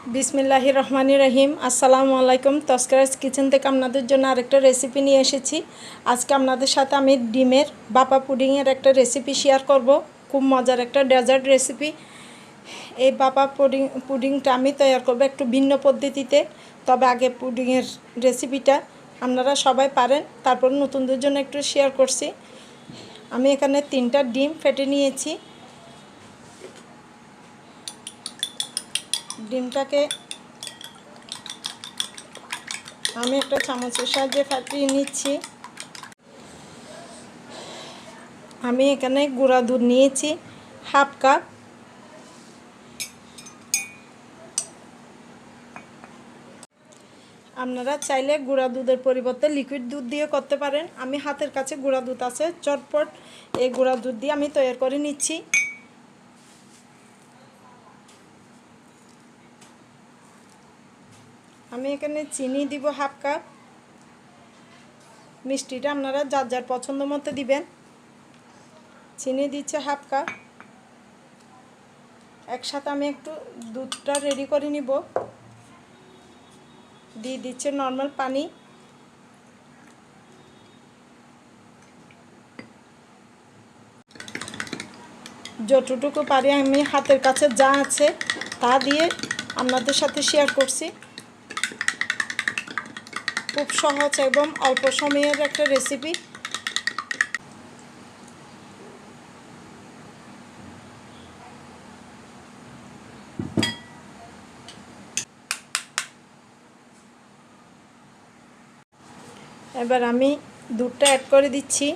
বিসমিল্লাহ রহমানি রহিম। আসসালামু আলাইকুম। তস্করাজ কিচেন থেকে আপনাদের জন্য আরেকটা রেসিপি নিয়ে এসেছি। আজকে আপনাদের সাথে আমি ডিমের বাপা পুডিংয়ের একটা রেসিপি শেয়ার করব। খুব মজার একটা ডেজার্ট রেসিপি এই বাপা পুডিং পুডিংটা আমি তৈরি করব একটু ভিন্ন পদ্ধতিতে। তবে আগে পুডিংয়ের রেসিপিটা আপনারা সবাই পারেন। তারপর নতুনদের জন্য একটু শেয়ার করছি। আমি এখানে তিনটা ডিম ফেটে নিয়েছি। ডিমটাকে আমি একটা চামচের সাহায্যে ফাটিয়ে নিচ্ছি। আমি এখানে গুঁড়া দুধ নিয়েছি, হাফ কাপ। আপনারা চাইলে গুঁড়া দুধের পরিবর্তে লিকুইড দুধ দিয়ে করতে পারেন। আমি হাতের কাছে গুঁড়া দুধ আছে, চটপট এই গুঁড়া দুধ দিয়ে আমি তৈরি করে নিচ্ছি। আমি এখানে চিনি দিব হাফ কাপ। মিষ্টিটা আপনারা যার যার পছন্দ মতো দিবেন। চিনি দিচ্ছে হাফ কাপ। একসাথে আমি একটু দুধটা রেডি করে নিব। দিয়ে দিচ্ছে নর্মাল পানি। যতটুকু পারি আমি হাতের কাছে যা আছে তা দিয়ে আপনাদের সাথে শেয়ার করছি। খুব সহজ এবং অল্প সময়ের একটা রেসিপি এবার আমি দুধটা অ্যাড করে দিচ্ছি।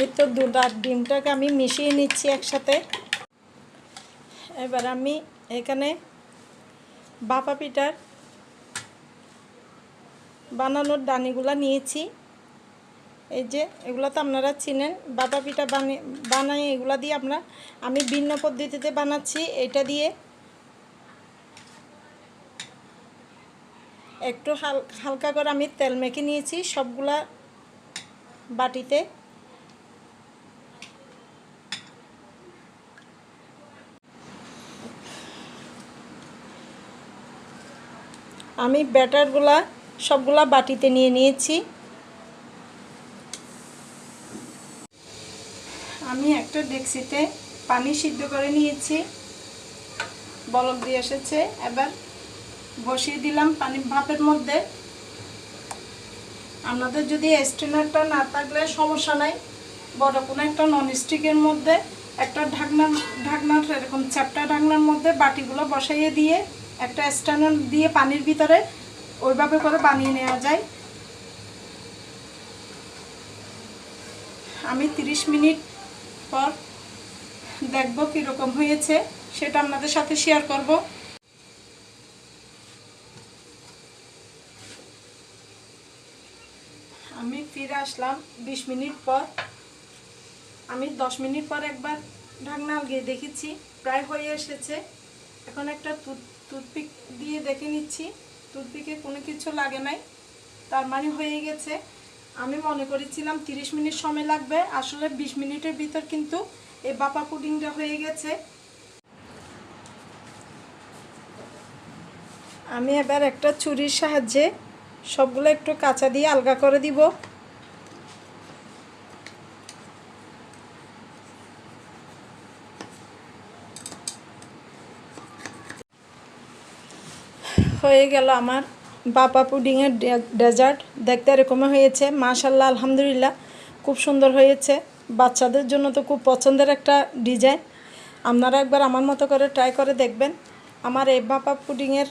এই তো দুধ আর ডিমটাকে আমি মিশিয়ে নিচ্ছি একসাথে। এবার আমি এখানে বাপা পিঠার বানানোর দানিগুলা নিয়েছি। এই যে এগুলো তো আপনারা চিনেন, বাপা পিঠা বানিয়ে বানাই এগুলা দিয়ে আমরা, আমি ভিন্ন পদ্ধতিতে বানাচ্ছি। এটা দিয়ে একটু হাল, হালকা করে আমি তেল মেখে নিয়েছি। সবগুলা বাটিতে আমি ব্যাটারগুলা সবগুলা বাটিতে নিয়ে নিয়েছি। আমি একটা ডেক্সিতে পানি সিদ্ধ করে নিয়েছি। বলক দিয়ে এসেছে। এবার বসিয়ে দিলাম পানি ভাপের মধ্যে। আপনাদের যদি স্টেনারটা না থাকলে সমস্যা নাই। বড় কোনো একটা ননস্টিকের মধ্যে একটা ঢাকনা ঢাকনার এরকম চ্যাপটা ঢাকনার মধ্যে বাটিগুলো বসাইয়ে দিয়ে একটা স্ট্যান্ডার দিয়ে পানির ভিতরে ওইভাবে করে বানিয়ে নেওয়া যায়। আমি 30 মিনিট পর দেখব কীরকম হয়েছে, সেটা আপনাদের সাথে শেয়ার করব। আমি ফিরে আসলাম 20 মিনিট পর। আমি 10 মিনিট পর একবার ঢাকনা গিয়ে দেখেছি প্রায় হয়ে এসেছে। এখন একটা টুথপিক দিয়ে দেখে নিচ্ছি। টুথপিকে কোনো কিছু লাগে নাই। তার মানে হয়ে গেছে। আমি মনে করেছিলাম 30 মিনিট সময় লাগবে। আসলে 20 মিনিটের ভিতর কিন্তু এই বাপা পুডিংটা হয়ে গেছে। আমি এবার একটা ছুরির সাহায্যে সবগুলো একটু কাঁচা দিয়ে আলগা করে দিব। হয়ে গেল আমার বাপা পুডিংয়ের ডেজার্ট। দেখতে এরকম হয়েছে। মাশাল্লাহ, আলহামদুলিল্লাহ, খুব সুন্দর হয়েছে। বাচ্চাদের জন্য তো খুব পছন্দের একটা ডিজাইন। আপনারা একবার আমার মতো করে ট্রাই করে দেখবেন। আমার এই বাপা পুডিংয়ের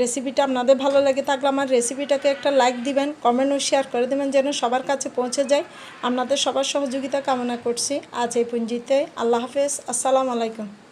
রেসিপিটা আপনাদের ভালো লাগে থাকলে আমার রেসিপিটাকে একটা লাইক দিবেন কমেন্ট ও শেয়ার করে দেবেন যেন সবার কাছে পৌঁছে যায়। আপনাদের সবার সহযোগিতা কামনা করছি। আজ এই পুঞ্জিতে আল্লাহ হাফেজ। আসসালামু আলাইকুম।